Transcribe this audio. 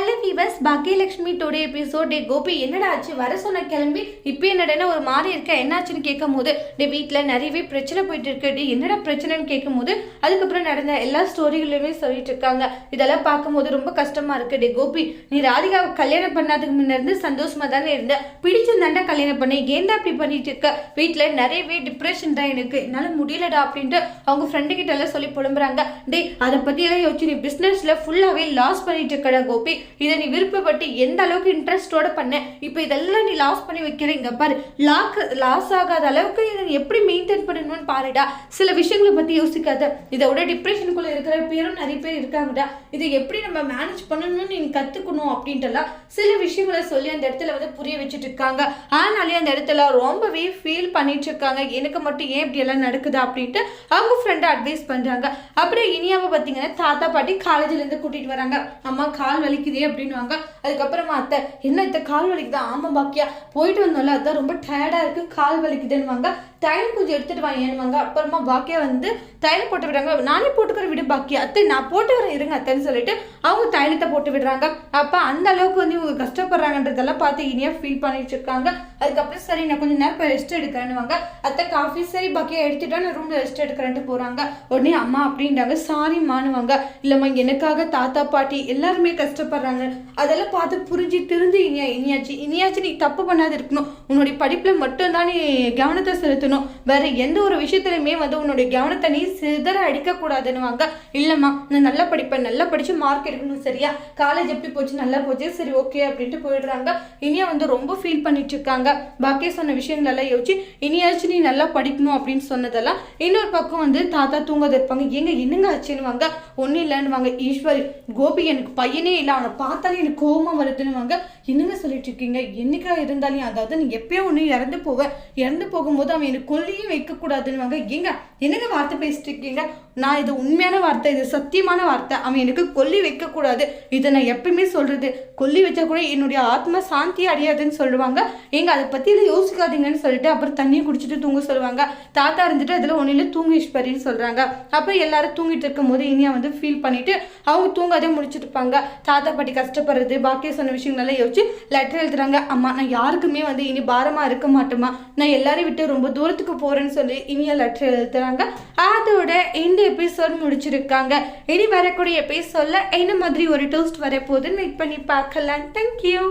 Hello viewers Baakiyalakshmi today episode day Gopi என்னடா ஆச்சு? வர சொன்ன கிளம்பி இப்போ என்னடா ஒரு மாதிரி இருக்க? என்னாச்சுன்னு கேட்கும் போது டே வீட்டில் நிறையவே பிரச்சனை போயிட்டு இருக்கு. டே என்னடா பிரச்சனைன்னு கேட்கும் போது அதுக்கப்புறம் நடந்த எல்லா ஸ்டோரிகளுமே சொல்லிட்டு இருக்காங்க. இதெல்லாம் பார்க்கும்போது ரொம்ப கஷ்டமா இருக்கு. டே கோபி நீ ராதிகாவை கல்யாணம் பண்ணாதுக்கு முன்னேருந்து சந்தோஷமா தானே இருந்த? பிடிச்சிருந்தாண்டா கல்யாணம் பண்ணி ஏன்டா அப்படி பண்ணிட்டு இருக்க? வீட்டில் நிறையவே டிப்ரெஷன் தான் எனக்கு. என்னால் முடியலடா அப்படின்ட்டு அவங்க ஃப்ரெண்டு கிட்ட எல்லாம் சொல்லி புலம்புறாங்க. டே அதை பற்றி எல்லாம் யோசிச்சு நீ பிஸ்னஸில் ஃபுல்லாகவே லாஸ் பண்ணிட்டு இருக்கடா கோபி. இதை நீ விருப்பப்பட்டு எந்த அளவுக்கு இன்ட்ரெஸ்டோட பண்ண? இப்போ இதெல்லாம் நீ லாஸ் பண்ணி வைக்கிறீங்க. பாரு லாக் லாஸ் ஆகாத அளவுக்கு இதை நீ எப்படி மெயின்டைன் பண்ணணும்னு பாருடா. சில விஷயங்களை பற்றி யோசிக்காத. இதை விட டிப்ரெஷனுக்குள்ளே இருக்கிற பேரும் நிறைய பேர் இருக்காங்கடா. இதை எப்படி நம்ம மேனேஜ் பண்ணணும்னு நீ கற்றுக்கணும் அப்படின்ட்டுலாம் சில விஷயங்களை சொல்லி அந்த இடத்துல வந்து புரிய வச்சுட்டு இருக்காங்க. ஆனாலே அந்த இடத்துல ரொம்பவே ஃபீல் பண்ணிட்டு இருக்காங்க. எனக்கு மட்டும் ஏன் இப்படி எல்லாம் நடக்குது அப்படின்ட்டு அவங்க ஃப்ரெண்டை அட்வைஸ் பண்ணுறாங்க அப்புறம் இனியாவை பார்த்தீங்கன்னா தாத்தா பாட்டி காலேஜ்லேருந்து கூட்டிகிட்டு வராங்க. அம்மா கால் வலிக்கு வலிக்குதே அப்படின்வாங்க அதுக்கப்புறமா அத்தை என்ன இத்த கால் வலிக்குதா? ஆமா பாக்கியா போயிட்டு வந்தோம்ல அதான் ரொம்ப டயர்டா இருக்கு கால் வலிக்குதுன்னுவாங்க. தைலம் கொஞ்சம் எடுத்துகிட்டு வாங்கன்னுவாங்க அப்புறமா பாக்கியா வந்து தைலம் போட்டு விடுறாங்க. நானே போட்டுக்கிற விடு பாக்கியா. அத்தை நான் போட்டு வரேன் இருங்க அத்தைன்னு சொல்லிட்டு அவங்க தைலத்தை போட்டு விடுறாங்க. அப்போ அந்த அளவுக்கு வந்து இவங்க கஷ்டப்படுறாங்கன்றதெல்லாம் பார்த்து இனியாக ஃபீல் பண்ணிட்டு இருக்காங்க. அதுக்கப்புறம் சரி நான் கொஞ்சம் நேரம் போய் ரெஸ்ட் எடுக்கிறேன்னுவாங்க அத்தை காஃபி சரி பாக்கியா எடுத்துட்டா நான் ரூமில் ரெஸ்ட் எடுக்கிறேன்ட்டு போகிறாங்க உடனே அம்மா அப்படின்றாங்க. சாரி மானுவாங்க இல்லைம்மா எனக்காக தாத்தா பாட்டி எல்லாருமே கஷ்டப்படுறாங்க. அதெல்லாம் பார்த்து புரிஞ்சு திருந்து இனியா இனியாச்சு இனியாச்சு நீ தப்பு பண்ணாது இருக்கணும். உன்னுடைய படிப்பில் மட்டும்தான் நீ கவனத்தை செலுத்தணும். வேற எந்த ஒரு விஷயத்துலையுமே வந்து உன்னுடைய கவனத்தை நீ சிதற அடிக்க கூடாதுன்னுவாங்க இல்லம்மா நான் நல்லா படிப்பேன் நல்லா படிச்சு மார்க் எடுக்கணும் சரியா? காலேஜ் எப்படி போச்சு நல்லா போச்சு? சரி ஓகே அப்படின்ட்டு போயிடுறாங்க. இனியா வந்து ரொம்ப ஃபீல் பண்ணிட்டு இருக்காங்க. பாக்கிய சொன்ன விஷயங்கள் எல்லாம் யோசிச்சு இனியாச்சும் நீ நல்லா படிக்கணும் அப்படின்னு சொன்னதெல்லாம் இன்னொரு பக்கம் வந்து தாத்தா தூங்காத இருப்பாங்க. எங்க என்னங்க ஆச்சுன்னுவாங்க. ஒன்றும் இல்லைன்னுவாங்க. ஈஸ்வரி கோபி எனக்கு பையனே இல்லை. அவனை பார்த்தாலே எனக்கு கோபம் வருதுன்னுவாங்க. என்னங்க சொல்லிட்டு இருக்கீங்க? என்னைக்கா இருந்தாலும் அதாவது நீ எப்பயோ ஒன்று இறந்து போவ. இறந்து போகும்போது அவன் எனக்கு கொல்லியும் வைக்கக்கூடாதுன்னுவாங்க. ஏங்க என்னங்க வார்த்தை பேசிட்டு இருக்கீங்க நான் இது உண்மையான வார்த்தை இது சத்தியமான வார்த்தை. அவன் எனக்கு கொல்லி வைக்கக்கூடாது. இதை நான் எப்பயுமே சொல்கிறது கொல்லி வச்சா கூட என்னுடைய ஆத்மா சாந்தி அடையாதுன்னு சொல்லுவாங்க. எங்க அதை பற்றி இதை யோசிக்காதீங்கன்னு சொல்லிட்டு அப்புறம் தண்ணியை குடிச்சிட்டு தூங்க சொல்லுவாங்க. தாத்தா இருந்துட்டு அதில் ஒன்றில் தூங்கு சொல்கிறாங்க அப்புறம் எல்லாரும் தூங்கிட்டு இருக்கும் போது இனியா வந்து ஃபீல் பண்ணிட்டு அவங்க தூங்காதே முடிச்சிட்டு இருப்பாங்க. தாத்தா பாட்டி கஷ்டப்படுறது பாக்கிய சொன்ன விஷயங்களெல்லாம் யோசிச்சு லெட்டர் எழுதுறாங்க. அம்மா நான் யாருக்குமே வந்து இனி பாரமாக இருக்க மாட்டோமா நான் எல்லாரையும் விட்டு ரொம்ப தூரம் தூரத்துக்கு போகிறேன்னு சொல்லி இனிய லெட்டர் எழுதுறாங்க. அதோட இந்த எபிசோட் முடிச்சிருக்காங்க. இனி வரக்கூடிய எபிசோடில் என்ன மாதிரி ஒரு டோஸ்ட் வரப்போகுதுன்னு வெயிட் பண்ணி பார்க்கலாம். தேங்க்யூ